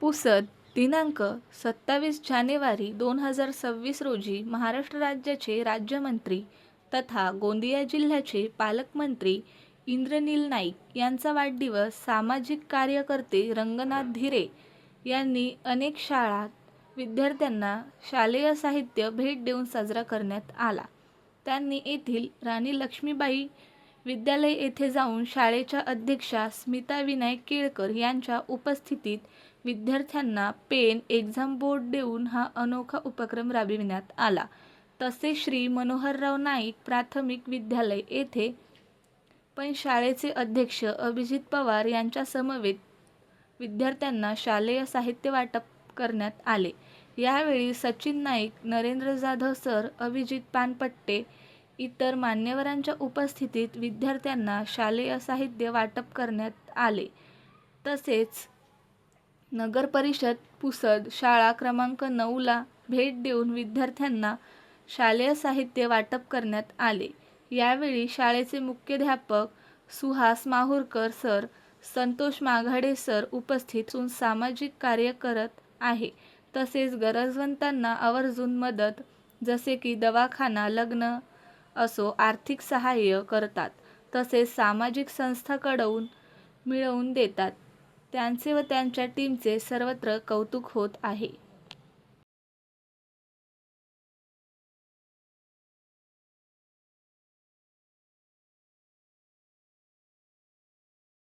पुसद दिनांक सत्तावीस जानेवारी दोन हजार सव्वीस रोजी महाराष्ट्र राज्याचे राज्यमंत्री तथा गोंदिया जिल्ह्याचे पालकमंत्री इंद्रनील नाईक यांचा वाढदिवस सामाजिक कार्यकर्ते रंगनाथ धिरे यांनी अनेक शाळा विद्यार्थ्यांना शालेय साहित्य भेट देऊन साजरा करण्यात आला. त्यांनी येथील राणी लक्ष्मीबाई विद्यालय येथे जाऊन शाळेच्या अध्यक्षा स्मिता विनायक केळकर यांच्या उपस्थितीत विद्यार्थ्यांना पेन एक्झाम बोर्ड देऊन हा अनोखा उपक्रम राबविण्यात आला. तसे श्री मनोहरराव नाईक प्राथमिक विद्यालय येथे पण शाळेचे अध्यक्ष अभिजित पवार यांच्या समवेत विद्यार्थ्यांना शालेय साहित्य वाटप करण्यात आले. यावेळी सचिन नाईक नरेंद्र जाधव सर अभिजित पानपट्टे इतर मान्यवरांच्या उपस्थितीत विद्यार्थ्यांना शालेय साहित्य वाटप करण्यात आले. तसेच नगर परिषद पुसद शाळा क्रमांक नऊला भेट देऊन विद्यार्थ्यांना शालेय साहित्य वाटप करण्यात आले. यावेळी शाळेचे मुख्याध्यापक सुहास माहूरकर सर संतोष माघाडे सर उपस्थित असून सामाजिक कार्य करत आहे. तसेच गरजवंतांना आवर्जून मदत जसे की दवाखाना लग्न असो आर्थिक सहाय्य करतात तसेच सामाजिक संस्थाकडून मिळवून देतात. त्यांचे व त्यांच्या टीमचे सर्वत्र कौतुक होत आहे.